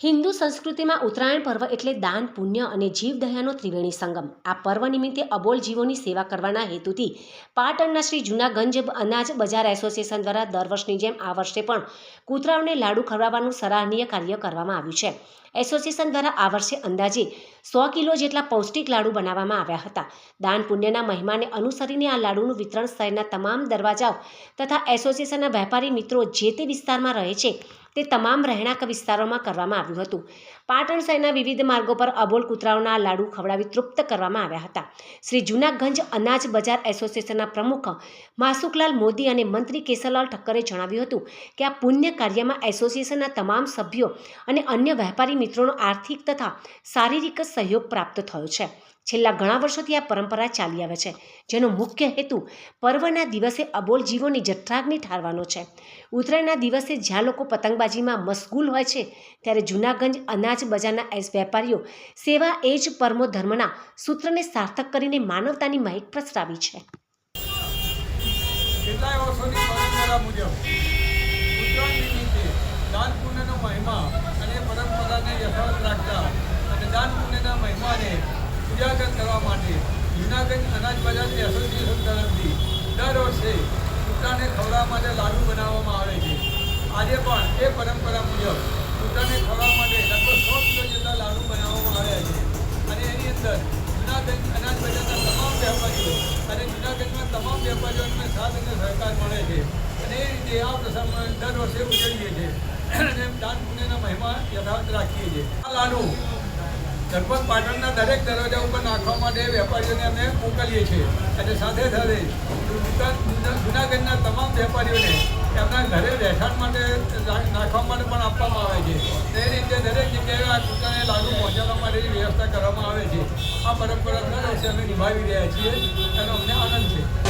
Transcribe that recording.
હિન્દુ સંસ્કૃતિમાં ઉત્તરાયણ પર્વ એટલે દાન, પુણ્ય અને જીવદયાનો ત્રિવેણી સંગમ. આ પર્વ નિમિત્તે અબોલ જીવોની સેવા કરવાના હેતુથી પાટણના શ્રી જૂનાગંજ અનાજ બજાર એસોસિએશન દ્વારા દર વર્ષની જેમ આ વર્ષે પણ કૂતરાઓને લાડુ ખવડાવવાનું સરાહનીય કાર્ય કરવામાં આવ્યું છે. એસોસિએશન દ્વારા આ વર્ષે અંદાજે સો કિલો જેટલા પૌષ્ટિક લાડુ બનાવવામાં આવ્યા હતા. દાન, પુણ્યના મહિમાને અનુસરીને આ લાડુનું વિતરણ શહેરના તમામ દરવાજાઓ તથા એસોસિએશનના વેપારી મિત્રો જે તે વિસ્તારમાં રહે છે તે તમામ રહેણાંક વિસ્તારોમાં કરવામાં આવ્યું હતું. પાટણ શહેરના વિવિધ માર્ગો પર અબોલ કૂતરાઓના લાડુ ખવડાવી તૃપ્ત કરવામાં આવ્યા હતા. શ્રી જૂનાગંજ અનાજ બજાર એસોસિએશનના પ્રમુખ માસુકલાલ મોદી અને મંત્રી કેસરલાલ ઠક્કરે જણાવ્યું હતું કે આ પુણ્ય કાર્યમાં એસોસિએશનના તમામ સભ્યો અને અન્ય વેપારી મિત્રોનો આર્થિક તથા શારીરિક સહયોગ પ્રાપ્ત થયો છે. છેલ્લા ઘણા વર્ષોથી આ પરંપરા ચાલી આવે છે, જેનો મુખ્ય હેતુ પર્વના દિવસે અબોલ જીવોની જઠરાગ્નિ ઠારવાનો છે. ઉત્તરાયણના દિવસે જ્યાં લોકો પતંગબાજીમાં મશગુલ હોય છે, ત્યારે જૂનાગંજ અનાજ બજારના એસ વેપારીઓ સેવા એ જ પરમો ધર્મના સૂત્રને સાર્થક કરીને માનવતાની માહિતી પ્રસરાવી છે. અને પરંપરાને યથાવત રાખતા અને દાન પુણ્યના મહિમાને ઉજાગર કરવા માટે જૂનાગંજ અનાજ બજાર એસોસિએશન તરફથી દર વર્ષે કૂતરાને ખવડાવવા માટે લાડુ બનાવવામાં આવે છે. આજે પણ એ પરંપરા મુજબ કૂતરાને ખવડાવવા માટે લગભગ સો કિલો જેટલા લાડુ બનાવવામાં આવ્યા છે. અને એની અંદર જૂનાગંજ અનાજ બજારના તમામ વેપારીઓ અને જૂનાગંજના તમામ વેપારીઓને સાથ અને સહકાર મળે છે. અને એ રીતે આ પ્રસંગમાં દર વર્ષે ઉજવીએ છીએ. અને દાન પુણ્યના મહિમા યથાર્થ રાખીએ છીએ. આ લાડુ લગભગ પાટણના દરેક દરવાજા ઉપર નાખવા માટે વેપારીઓને અમે મોકલીએ છીએ. અને સાથે સાથે જૂના- જૂના- જૂનાગઢના તમામ વેપારીઓને એમના ઘરે રહેઠાણ માટે નાખવા માટે પણ આપવામાં આવે છે. તે રીતે દરેક જગ્યાએ આ કૂતરાને લાડુ પહોંચાડવા માટેની વ્યવસ્થા કરવામાં આવે છે. આ પરંપરા દર વર્ષે અમે નિભાવી રહ્યા છીએ. એનો અમને આનંદ છે.